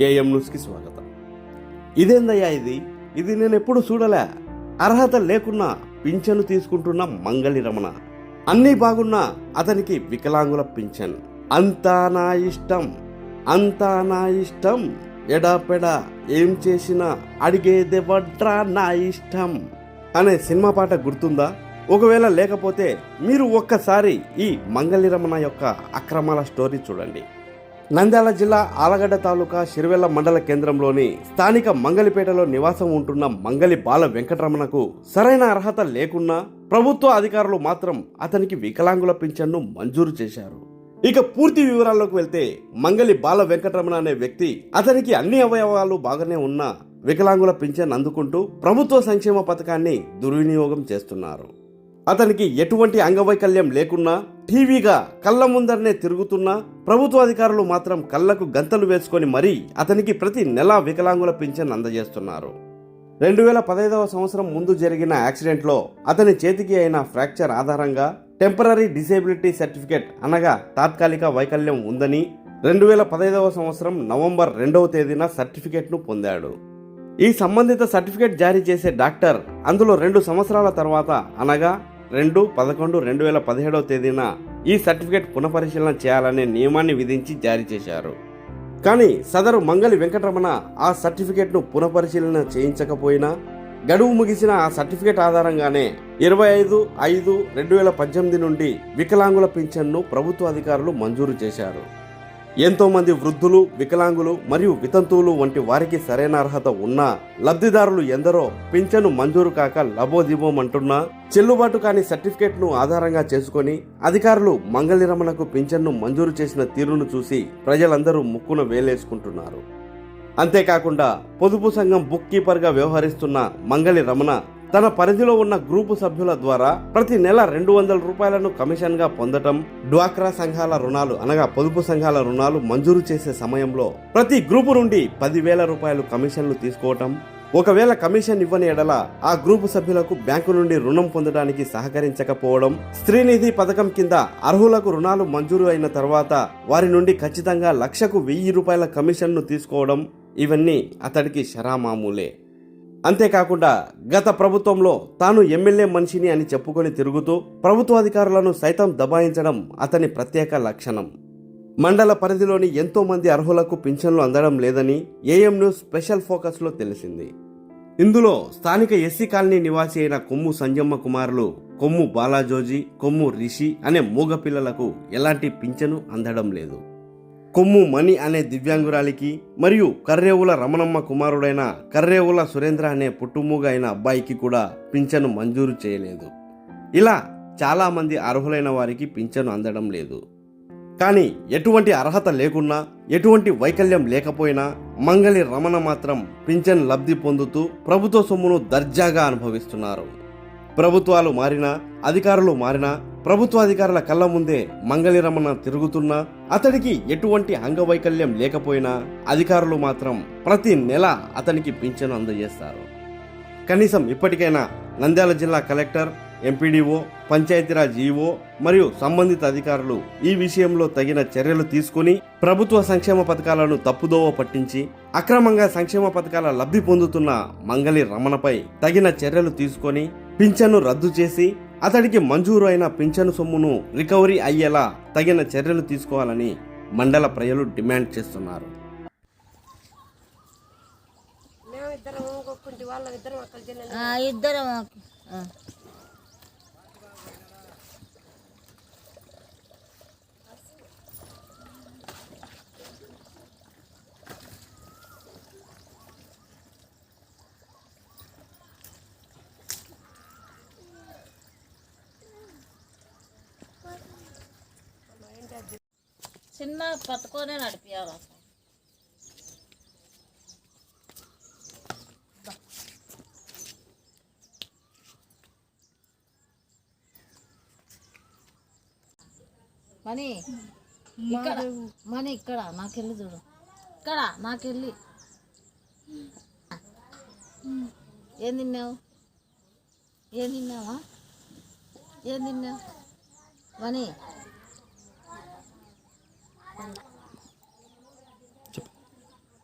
AM న్యూస్కి స్వాగతం. ఇదేందయ్యా ఇది? ఇది నేను ఎప్పుడు చూడలే. అర్హత లేకున్నా పింఛను తీసుకుంటున్న మంగళి రమణ. అన్నీ బాగున్నా అతనికి వికలాంగుల పింఛన్. అంతా నా ఇష్టం. అంతా నా ఇష్టం. ఎడాపెడా ఏం చేసినా అడిగేదే నా ఇష్టం. అనే సినిమా పాట గుర్తుందా? ఒకవేళ లేకపోతే మీరు ఒక్కసారి ఈ మంగళి రమణ యొక్క అక్రమాల స్టోరీ చూడండి. నంద్యాల జిల్లా ఆలగడ్డ తాలూకా సిరివెల్ల మండల కేంద్రంలోని స్థానిక మంగలిపేటలో నివాసం ఉంటున్న మంగలి బాల వెంకటరమణకు సరైన అర్హత లేకున్నా ప్రభుత్వ అధికారులు మాత్రం అతనికి వికలాంగుల పింఛన్ను మంజూరు చేశారు. ఇక పూర్తి వివరాల్లోకి వెళ్తే మంగలి బాల వెంకటరమణ అనే వ్యక్తి అతనికి అన్ని అవయవాలు బాగానే ఉన్నా వికలాంగుల పింఛన్ అందుకుంటూ ప్రభుత్వ సంక్షేమ పథకాన్ని దుర్వినియోగం చేస్తున్నారు. అతనికి ఎటువంటి అంగవైకల్యం లేకున్నా టీవీగా కళ్ళ ముందరనే తిరుగుతున్నా ప్రభుత్వ అధికారులు మాత్రం కళ్ళకు గంతలు వేసుకొని మరీ అతనికి ప్రతి నెలా వికలాంగుల పింఛన్ అందజేస్తున్నారు. రెండు వేల పదహైదవ సంవత్సరం ముందు జరిగిన యాక్సిడెంట్లో అతని చేతికి అయిన ఫ్రాక్చర్ ఆధారంగా టెంపరీ డిసేబిలిటీ సర్టిఫికేట్ అనగా తాత్కాలిక వైకల్యం ఉందని రెండు వేల పదహైదవ సంవత్సరం నవంబర్ రెండవ తేదీన సర్టిఫికేట్ను పొందాడు. ఈ సంబంధిత సర్టిఫికేట్ జారీ చేసే డాక్టర్ అందులో రెండు సంవత్సరాల తర్వాత అనగా రెండు పదకొండు రెండు వేల పదిహేడవ తేదీన ఈ సర్టిఫికేట్ పునఃపరిశీలన చేయాలనే నియమాన్ని విధించి జారీ చేశారు. కానీ సదరు మంగళి వెంకటరమణ ఆ సర్టిఫికేట్ను పునఃపరిశీలన చేయించకపోయినా గడువు ముగిసిన ఆ సర్టిఫికేట్ ఆధారంగానే ఇరవై ఐదు ఐదు రెండు వేల పద్దెనిమిది నుండి వికలాంగుల పింఛన్ను ప్రభుత్వ అధికారులు మంజూరు చేశారు. ఎంతోమంది వృద్ధులు వికలాంగులు మరియు వితంతువులు వంటి వారికి సరైన అర్హత ఉన్నా లబ్ధిదారులు ఎందరో పింఛను మంజూరు కాక లబోదిబోమంటున్నా చెల్లుబాటు కాని సర్టిఫికేట్ను ఆధారంగా చేసుకొని అధికారులు మంగళిరమణకు పింఛన్ను మంజూరు చేసిన తీరును చూసి ప్రజలందరూ ముక్కున వేలేసుకుంటున్నారు. అంతేకాకుండా పొదుపు సంఘం బుక్ కీపర్గా వ్యవహరిస్తున్న మంగళి రమణ తన పరిధిలో ఉన్న గ్రూపు సభ్యుల ద్వారా ప్రతి నెల రెండు వందల రూపాయలను కమిషన్గా పొందటం డ్వాక్రా సంఘాల రుణాలు అనగా పొదుపు సంఘాల రుణాలు మంజూరు చేసే సమయంలో ప్రతి గ్రూపు నుండి పదివేల రూపాయలు కమిషన్లు తీసుకోవటం ఒకవేళ కమిషన్ ఇవ్వని ఎడల ఆ గ్రూపు సభ్యులకు బ్యాంకు నుండి రుణం పొందడానికి సహకరించకపోవడం స్త్రీనిధి పథకం కింద అర్హులకు రుణాలు మంజూరు అయిన తర్వాత వారి నుండి ఖచ్చితంగా లక్షకు వెయ్యి రూపాయల కమిషన్ను తీసుకోవడం ఇవన్నీ అతడికి శరామామూలే అంతేకాకుండా గత ప్రభుత్వంలో తాను ఎమ్మెల్యే మనిషిని అని చెప్పుకొని తిరుగుతూ ప్రభుత్వ అధికారులను సైతం దబాయించడం అతని ప్రత్యేక లక్షణం. మండల పరిధిలోని ఎంతో మంది అర్హులకు పింఛన్లు అందడం లేదని ఏఎం న్యూస్ స్పెషల్ ఫోకస్లో తెలిసింది. ఇందులో స్థానిక ఎస్సీ కాలనీ నివాసి అయిన కొమ్ము సంజమ్మ కుమారులు కొమ్ము బాలాజోజీ కొమ్ము రిషి అనే మూగ పిల్లలకు ఎలాంటి పింఛను అందడం లేదు. కొమ్ము మణి అనే దివ్యాంగురాలికి మరియు కర్రేవుల రమణమ్మ కుమారుడైన కర్రేవుల సురేంద్ర అనే పుట్టుమూగ అయిన అబ్బాయికి కూడా పింఛను మంజూరు చేయలేదు. ఇలా చాలామంది అర్హులైన వారికి పింఛను అందడం లేదు. కానీ ఎటువంటి అర్హత లేకున్నా ఎటువంటి వైకల్యం లేకపోయినా మంగళి రమణ మాత్రం పింఛన్ లబ్ధి పొందుతూ ప్రభుత్వ సొమ్మును దర్జాగా అనుభవిస్తున్నారు. ప్రభుత్వాలు మారినా అధికారులు మారినా ప్రభుత్వ అధికారుల కళ్ళ ముందే మంగళిరమణ తిరుగుతున్నా అతడికి ఎటువంటి అంగవైకల్యం లేకపోయినా అధికారులు మాత్రం ప్రతి నెల అతనికి పింఛను అందజేస్తారు. కనీసం ఇప్పటికైనా నంద్యాల జిల్లా కలెక్టర్ ఎంపీడీఓ పంచాయతీరాజ్ ఈఓ మరియు సంబంధిత అధికారులు ఈ విషయంలో తగిన చర్యలు తీసుకుని ప్రభుత్వ సంక్షేమ పథకాలను తప్పుదోవ పట్టించి అక్రమంగా సంక్షేమ పథకాల లబ్ధి పొందుతున్న మంగళి రమణపై తగిన చర్యలు తీసుకొని పింఛను రద్దు చేసి అతడికి మంజూరు అయిన పింఛను సొమ్మును రికవరీ అయ్యేలా తగిన చర్యలు తీసుకోవాలని మండల ప్రజలు డిమాండ్ చేస్తున్నారు. ఇద్దరం ఆ. చిన్న పట్టుకొనే నడిపియాలి అసలు. మనీ ఇక్కడ. మనీ ఇక్కడ నాకెళ్ళి చూడు. ఇక్కడ నాకెళ్ళి. ఏం తిన్నావు? ఏం తిన్నావా? ఏం తిన్నావు? మనీ.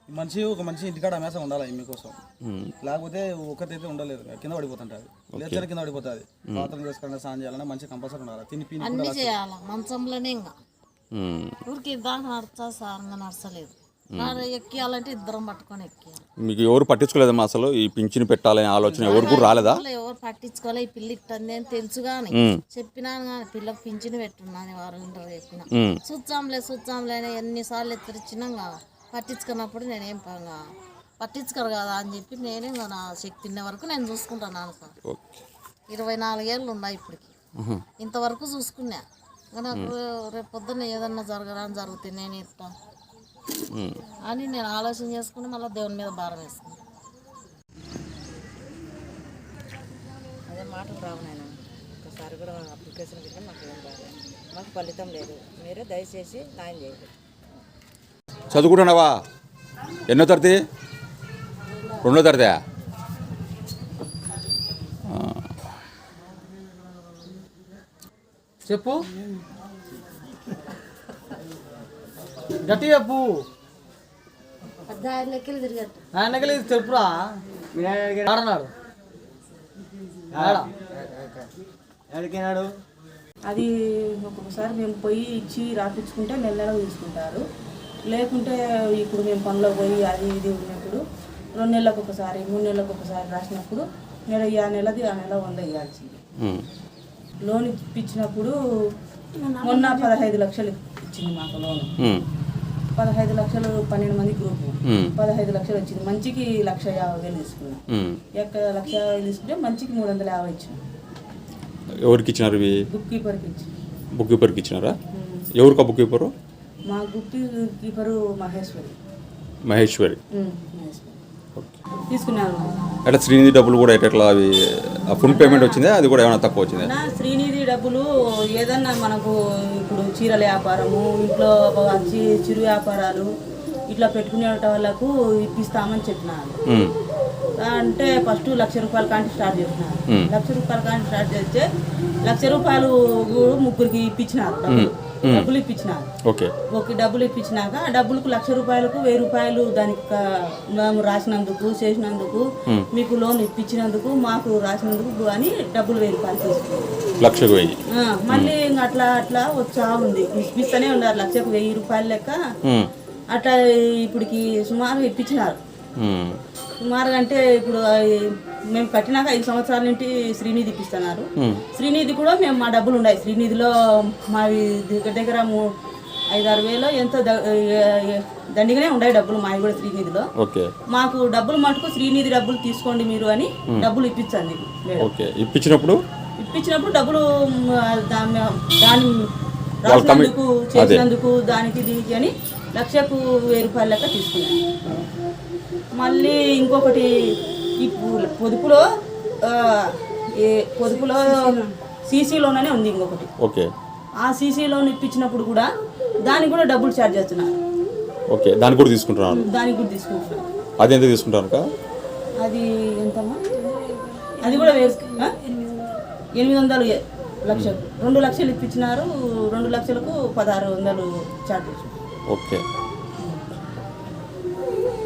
మనిషి ఒక మనిషి ఇంటికాడ అమేస ఉండాలి మీకోసం. లేకపోతే ఒకటైతే ఉండలేదు. కింద పడిపోతుంటుంది లేచిన కింద పడిపోతుంది. పాత్రలు చేసుకోవాలన్నా స్నానం చేయాలన్నా మంచి కంపల్సరీ ఉండాలి? తిని పిని చేయాలి? మంచంలోనే ఇంకా. ఊరికి దాకా నడచా సారంగా నడచలేదు నాడు ఎక్కియాలంటే ఇద్దరం పట్టుకొని ఎక్కియాలి. మీకు ఎవరు పట్టించుకోలేదమ్మా అసలు? ఈ పింఛను పెట్టాలనే ఆలోచన ఎవరు కూడా రాలేదా? ఎవరు పట్టించుకోలే ఈ పిల్ల ఇట్టంది అని తెలుసు కానీ. చెప్పినాను కానీ పిల్లకి పింఛను పెట్టున్నాను వారంటీ చెప్పిన. ఉమ్. చూద్దాంలే చూద్దాంలే అని ఎన్నిసార్లు ఎత్తరిచ్చినాం కదా. పట్టించుకున్నప్పుడు నేనేం ప- పట్టించుకోరు కదా అని చెప్పి నేనే ఇంకా నా శక్తి ఉన్న వరకు నేను చూసుకుంటున్నాను సార్ ఓకే. ఇరవై నాలుగేళ్ళు ఉన్నాయి ఇప్పటికి. ఉహు. ఇంతవరకు చూసుకున్నా. ఇంకా నాకు రేపు పొద్దున్న ఏదన్నా జరగడానికి జరుగుతుంది నేను ఇస్తా. ఉమ్. అని నేను ఆలోచన చేసుకుని మళ్ళీ దేవుని మీద భారం వేసుకున్నాను అదే మాటలు రావు నాయన. ఒకసారి కూడా అప్లికేషన్ పెట్టినా మాకు ఏం రాలేదు మాకు ఫలితం లేదు. మీరే దయచేసి న్యాయం చేయండి. చదువుకుంటున్నావా? ఎన్నో తరగతి? రెండో తరగతా చెప్పు. గట్టి చెప్పు. దారి లెక్కలు తిరిగట్టు ఆయనకి చెప్పురా. అది ఒక్కొక్కసారి మేము పోయి ఇచ్చి రాపించుకుంటే నెల నెల తీసుకుంటారు. లేకుంటే ఇప్పుడు మేము పనిలో పోయి అది ఇది ఉన్నప్పుడు రెండు నెలలకు ఒకసారి మూడు నెలలకు ఒకసారి రాసినప్పుడు నెల ఆ నెలది ఆ నెల వంద ఇవ్వాల్సింది. లోన్ ఇప్పించినప్పుడు మొన్న పదహైదు లక్షలు ఇచ్చింది మాకు లోన్. పదహైదు లక్షలు పన్నెండు మంది గ్రూపు. పదహైదు లక్షలు వచ్చింది. మంచికి లక్ష యాభై వేలు తీసుకున్నాం. ఎక్క లక్ష యాభై వేలు తీసుకుంటే మంచికి మూడు వందల యాభై ఇచ్చినాం. ఎవరికి ఇచ్చినారు ఇవి? బుక్ కీపర్కి ఇచ్చి బుక్ కీపర్కి ఇచ్చినారా? ఎవరికి బుక్ కీపరు? మా బుక్ కీపరు మహేశ్వరి. మహేశ్వరి. తీసుకున్నాను అట్లా శ్రీనిధి డబ్బులు కూడా ఎట్లా అవి ఫుల్ పేమెంట్ వచ్చిందా? అది కూడా ఏమైనా తక్కువ వచ్చిందా? శ్రీనిధి డబ్బులు ఏదన్నా మనకు ఇప్పుడు చీరల వ్యాపారము ఇంట్లో చిరు వ్యాపారాలు ఇట్లా పెట్టుకునే వాళ్ళకు ఇప్పిస్తామని చెప్పినారు. అంటే ఫస్ట్ లక్ష రూపాయల కాంటి స్టార్ట్ చేసినారు మ్మ్. లక్ష రూపాయల కాంటి స్టార్ట్ చేస్తే లక్ష రూపాయలు ముగ్గురికి ఇప్పించినారు డబ్బులు. ఓకే. ఒక డబ్బులు ఇప్పించినాక ఆ డబ్బులకు లక్ష రూపాయలకు వెయ్యి రూపాయలు దానికి మేము రాసినందుకు చేసినందుకు మీకు లోన్ ఇప్పించినందుకు మాకు రాసినందుకు అని డబ్బులు వెయ్యి రూపాయలు తీసుకున్నాం. మళ్ళీ అట్లా అట్లా వచ్చా ఉంది. ఇప్పిస్తూనే ఉన్నారు. లక్షకు వెయ్యి రూపాయలు లెక్క. అట్లా ఇప్పటికి సుమారు ఇప్పించినారు. ఉమ్. సుమారుగా అంటే ఇప్పుడు మేము కట్టినాక ఐదు సంవత్సరాల నుండి శ్రీనిధి ఇప్పిస్తున్నారు. శ్రీనిధి కూడా మేము మా డబ్బులు ఉన్నాయి శ్రీనిధిలో మావి దగ్గర దగ్గర ఐదారు వేలు ఎంతో దండిగానే ఉన్నాయి డబ్బులు మావి కూడా శ్రీనిధిలో. మాకు డబ్బులు మటుకు శ్రీనిధి డబ్బులు తీసుకోండి మీరు అని డబ్బులు ఇప్పించండి ఇప్పించినప్పుడు? ఇప్పించినప్పుడు డబ్బులు దాన్ని దాని రాసినందుకు చేసినందుకు దానికి దీనికి అని లక్షకు వెయ్యి రూపాయల లెక్క తీసుకున్నాను. మళ్ళీ ఇంకొకటి ఈ పొదుపులో పొదుపులో సీసీ లోన్ అనే ఉంది ఇంకొకటి. ఓకే. ఆ సీసీ లోన్ ఇప్పించినప్పుడు కూడా దానికి కూడా డబ్బులు ఛార్జ్ చేస్తున్నారు. ఓకే దాన్ని కూడా తీసుకుంటున్నాను దానికి కూడా తీసుకుంటున్నారు. అది ఎంత తీసుకుంటాను అది ఎంతమ్మా? అది కూడా? ఎనిమిది వందలు లక్షలు రెండు లక్షలు ఇప్పించినారు రెండు లక్షలకు పదహారు వందలు ఛార్జ్ ఓకే